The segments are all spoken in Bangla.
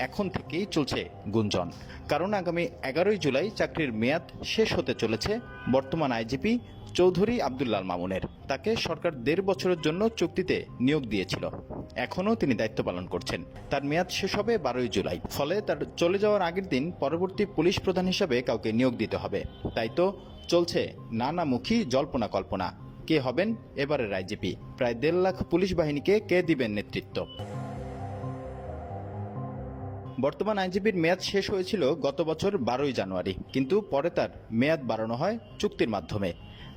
এখন থেকেই চলছে গুঞ্জন। কারণ আগামী এগারোই জুলাই চাকরির মেয়াদ শেষ হতে চলেছে বর্তমান আইজিপি চৌধুরী আবদুল্লাল মামুনের। তাকে সরকার দেড় বছরের জন্য চুক্তিতে নিয়োগ দিয়েছিল। এখনও তিনি দায়িত্ব পালন করছেন। তার মেয়াদ শেষ হবে বারোই জুলাই। ফলে তার চলে যাওয়ার আগের দিন পরবর্তী পুলিশ প্রধান হিসাবে কাউকে নিয়োগ দিতে হবে। তাই তো চলছে নানামুখী জল্পনা কল্পনা। কে হবেন এবারের আইজিপি? প্রায় দেড় লাখ পুলিশ বাহিনীকে কে দিবেন নেতৃত্ব? বর্তমান আইনজীবীর মেয়াদ শেষ হয়েছিল গত বছর বারোই জানুয়ারি, কিন্তু পরে তার মেয়াদ বাড়ানো হয় চুক্তির মাধ্যমে।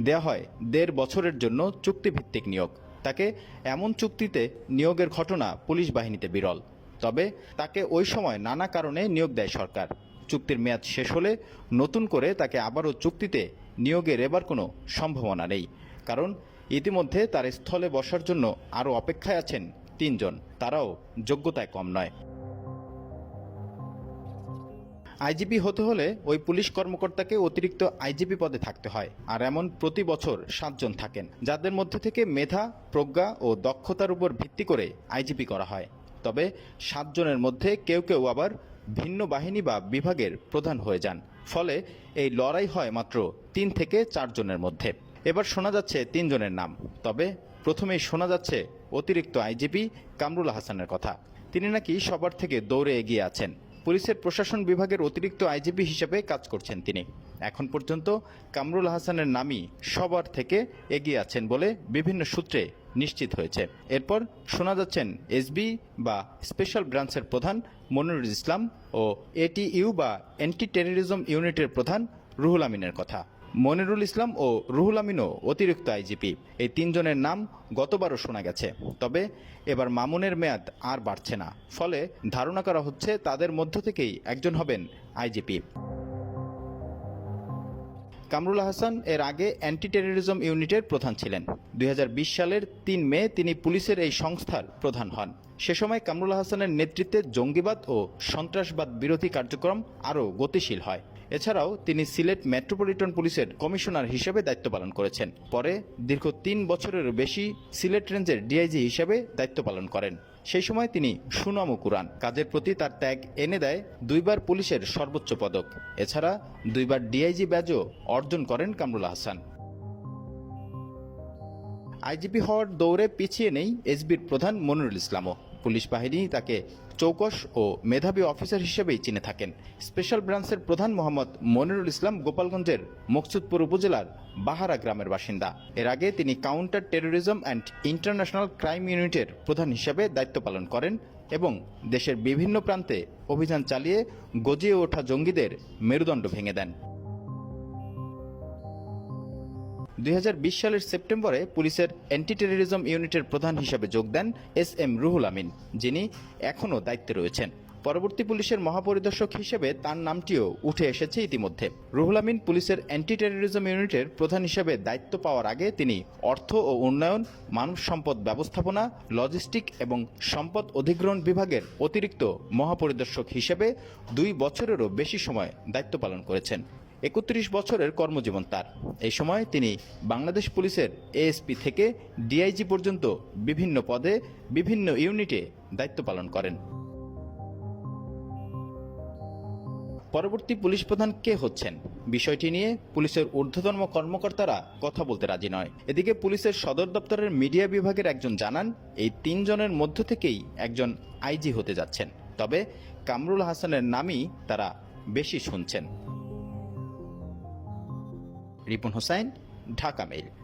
দেয়া হয় দেড় বছরের জন্য চুক্তিভিত্তিক নিয়োগ। তাকে এমন চুক্তিতে নিয়োগের ঘটনা পুলিশ বাহিনীতে বিরল। তবে তাকে ওই সময় নানা কারণে নিয়োগ দেয় সরকার। চুক্তির মেয়াদ শেষ হলে নতুন করে তাকে আবারও চুক্তিতে নিয়োগের এবার কোনো সম্ভাবনা নেই। কারণ ইতিমধ্যে তার স্থলে বসার জন্য আরও অপেক্ষায় আছেন তিনজন। তারাও যোগ্যতায় কম নয়। আইজিপি হতে হলে ওই পুলিশ কর্মকর্তাকে অতিরিক্ত আইজিপি পদে থাকতে হয়। আর এমন প্রতি বছর সাতজন থাকেন, যাদের মধ্যে থেকে মেধা, প্রজ্ঞা ও দক্ষতার উপর ভিত্তি করে আইজিপি করা হয়। তবে সাতজনের মধ্যে কেউ কেউ আবার ভিন্ন বাহিনী বা বিভাগের প্রধান হয়ে যান। ফলে এই লড়াই হয় মাত্র তিন থেকে চারজনের মধ্যে। এবার শোনা যাচ্ছে তিনজনের নাম। তবে প্রথমেই শোনা যাচ্ছে অতিরিক্ত আইজিপি কামরুল হাসানের কথা। তিনি নাকি সবার থেকে দৌড়ে এগিয়ে আছেন। পুলিশের প্রশাসন বিভাগের অতিরিক্ত আইজিপি হিসেবে কাজ করছেন তিনি। এখন পর্যন্ত কামরুল হাসানের নামই সবার থেকে এগিয়ে আছেন বলে বিভিন্ন সূত্রে নিশ্চিত হয়েছে। এরপর শোনা যাচ্ছেন এসবি বা স্পেশাল ব্রাঞ্চের প্রধান মনিরুল ইসলাম ও এটিইউ বা অ্যান্টি টেরোরিজম ইউনিটের প্রধান রুহুল আমিনের কথা। মনিরুল ইসলাম ও রুহুল আমিনও অতিরিক্ত আইজিপি। এই তিনজনের নাম গতবারও শোনা গেছে। তবে এবার মামুনের মেয়াদ আর বাড়ছে না। ফলে ধারণা করা হচ্ছে তাদের মধ্য থেকেই একজন হবেন আইজিপি। কামরুল হাসান এর আগে অ্যান্টি টেররিজম ইউনিটের প্রধান ছিলেন। দুই হাজার বিশ সালের তিন মে তিনি পুলিশের এই সংস্থার প্রধান হন। সে সময় কামরুল হাসানের নেতৃত্বে জঙ্গিবাদ ও সন্ত্রাসবাদ বিরোধী কার্যক্রম আরও গতিশীল হয়। এছাড়াও তিনি সিলেট মেট্রোপলিটন পুলিশের কমিশনার হিসেবে দায়িত্ব পালন করেছেন। পরে দীর্ঘ তিন বছরের বেশি সিলেট রেঞ্জের ডিআইজি হিসেবে দায়িত্ব পালন করেন। সেই সময় তিনি সুনামও কুরান কাজের প্রতি তার ত্যাগ এনে দেয় দুইবার পুলিশের সর্বোচ্চ পদক। এছাড়া দুইবার ডিআইজি ব্যাজও অর্জন করেন কামরুল হাসান। আইজিপি হওয়ার দৌড়ে পিছিয়ে নেই এসবির প্রধান মনিরুল ইসলামও। পুলিশ বাহিনী তাকে চৌকস ও মেধাবী অফিসার হিসেবেই চিনে থাকেন। স্পেশাল ব্রাঞ্চের প্রধান মোহাম্মদ মনিরুল ইসলাম গোপালগঞ্জের মকসুদপুর উপজেলার বাহারা গ্রামের বাসিন্দা। এর আগে তিনি counter terrorism and international crime ইউনিটের প্রধান হিসেবে দায়িত্ব পালন করেন এবং দেশের বিভিন্ন প্রান্তে অভিযান চালিয়ে গজিয়ে ওঠা জঙ্গিদের মেরুদণ্ড ভেঙে দেন। দুই হাজার বিশ সালের সেপ্টেম্বরে পুলিশের অ্যান্টি টেররিজম ইউনিটের প্রধান হিসেবে যোগ দেন এস এম রুহুল আমিন, যিনি এখনও দায়িত্বে রয়েছেন। পরবর্তী পুলিশের মহাপরিদর্শক হিসেবে তার নামটিও উঠে এসেছে ইতিমধ্যে। রুহুল আমিন পুলিশের অ্যান্টি টেররিজম ইউনিটের প্রধান হিসেবে দায়িত্ব পাওয়ার আগে তিনি অর্থ ও উন্নয়ন, মানব সম্পদ ব্যবস্থাপনা, লজিস্টিক এবং সম্পদ অধিগ্রহণ বিভাগের অতিরিক্ত মহাপরিদর্শক হিসেবে দুই বছরেরও বেশি সময় দায়িত্ব পালন করেছেন। একত্রিশ বছরের কর্মজীবন তার। এই সময় তিনি বাংলাদেশ পুলিশের এএসপি থেকে ডিআইজি পর্যন্ত বিভিন্ন পদে বিভিন্ন ইউনিটে দায়িত্ব পালন করেন। পরবর্তী পুলিশ প্রধান কে হচ্ছেন? বিষয়টি নিয়ে পুলিশের ঊর্ধ্বতন কর্মকর্তারা কথা বলতে রাজি নয়। এদিকে পুলিশের সদর দপ্তরের মিডিয়া বিভাগের একজন জানান, এই তিনজনের মধ্য থেকেই একজন আইজি হতে যাচ্ছেন। তবে কামরুল হাসানের নামই তারা বেশি শুনছেন। রিপন হোসাইন ঢাকা মেইল।